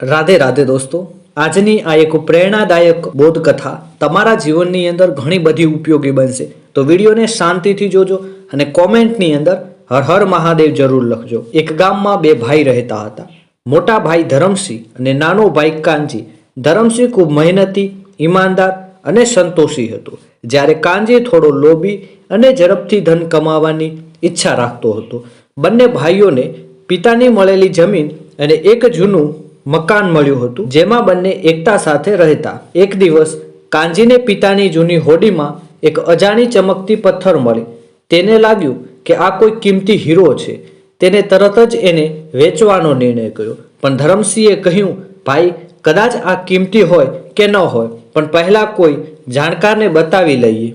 રાધે રાધે દોસ્તો, આજની આ એક પ્રેરણાદાયક બોધકથા તમારા જીવનની અંદર ઘણી બધી ઉપયોગી બનશે. તો વિડીયોને શાંતિથી જોજો અને કોમેન્ટની અંદર હર હર મહાદેવ જરૂર લખજો. એક ગામમાં બે ભાઈ રહેતા હતા. મોટા ભાઈ ધરમસિંહ અને નાનો ભાઈ કાનજી. ધરમસિંહ ખૂબ મહેનતી, ઈમાનદાર અને સંતોષી હતો. જ્યારે કાનજી થોડો લોભી અને ઝડપથી ધન કમાવાની ઈચ્છા રાખતો હતો. બંને ભાઈઓને પિતાની મળેલી જમીન અને એક જૂનું મકાન મળ્યું હતું, જેમાં બંને એકતા સાથે રહેતા. એક દિવસ કાંજીને પિતાની જૂની હોડીમાં એક અજાણી ચમકતી પથ્થર મળી. તેને લાગ્યું કે આ કોઈ કિંમતી હીરો છે. તેને તરત જ એને વેચવાનો નિર્ણય કર્યો. પણ ધરમસિંહે કહ્યું, ભાઈ, કદાચ આ કિંમતી હોય કે ન હોય, પણ પહેલાં કોઈ જાણકારને બતાવી લઈએ.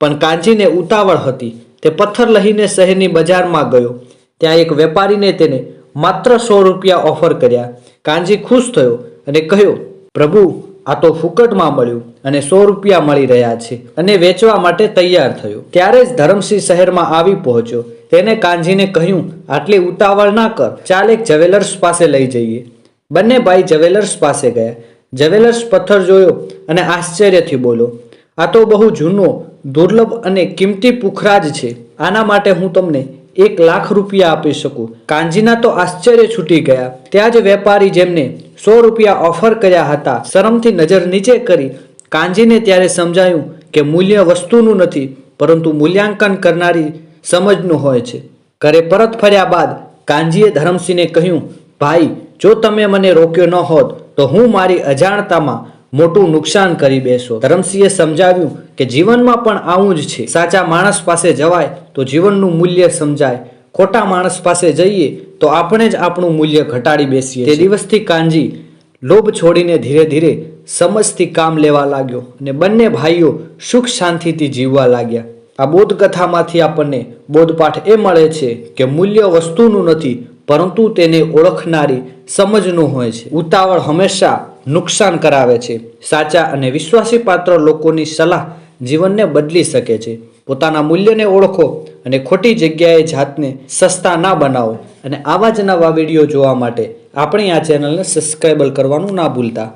પણ કાંજીને ઉતાવળ હતી. તે પથ્થર લઈને શહેરની બજારમાં ગયો. ત્યાં એક વેપારીને તેને માત્ર સો રૂપિયા ઓફર કર્યા. કાનજી ખુશ થયો અને કહ્યો, પ્રભુ, આ તો ફુકટમાં મળ્યું અને સો રૂપિયા મળી રહ્યા છે અને વેચવા માટે તૈયાર થયો. ત્યારે જ ધરમસિંહ શહેરમાં આવી પહોંચ્યો. તેને કાનજીને કહ્યું, આટલી ઉતાવળ ના કર, ચાલ એક જવેલર્સ પાસે લઈ જઈએ. બંને ભાઈ જવેલર્સ પાસે ગયા. જવેલર્સ પથ્થર જોયો અને આશ્ચર્યથી બોલો, આ તો બહુ જૂનો, દુર્લભ અને કિંમતી પુખરાજ છે. આના માટે હું તમને એક લાખ રૂપિયા આપી શકું. કાનજીના તો આશ્ચર્ય છૂટી ગયા. ત્યાં જ વેપારી જેમને સો રૂપિયા ઓફર કર્યા હતા, શરમથી નજર નીચે કરી. કાનજીને ત્યારે સમજાયું કે મૂલ્ય વસ્તુનું નથી, પરંતુ મૂલ્યાંકન કરનારી સમજનું હોય છે. ઘરે પરત ફર્યા બાદ કાનજીએ ધરમસિંહને કહ્યું, ભાઈ, જો તમે મને રોક્યો ન હોત, તો હું મારી અજાણતામાં મોટું નુકસાન કરી બેસો. ધરમસિંહે સમજાવ્યું કે જીવનમાં પણ આવું જ છે. સાચા માણસ પાસે જવાય તો જીવનનું મૂલ્ય સમજાય. ખોટા માણસ પાસે જઈએ તો આપણે જ આપણું મૂલ્ય ઘટાડી બેસીએ તે દિવસથી કાંજી લોભ છોડીને ધીરે ધીરે સમજથી કામ લેવા લાગ્યો અને બંને ભાઈઓ સુખ શાંતિથી જીવવા લાગ્યા. આ બોધકથામાંથી આપણને બોધપાઠ એ મળે છે કે મૂલ્ય વસ્તુનું નથી, પરંતુ તેને ઓળખનારી સમજનું હોય છે. ઉતાવળ હંમેશા નુકસાન કરાવે છે. સાચા અને વિશ્વાસી પાત્ર લોકોની સલાહ જીવનને બદલી શકે છે. પોતાના મૂલ્યને ઓળખો અને ખોટી જગ્યાએ જાતને સસ્તા ના બનાવો. અને આવા જ નવા વીડિયો જોવા માટે આપણી આ ચેનલને સબસ્ક્રાઈબર કરવાનું ના ભૂલતા.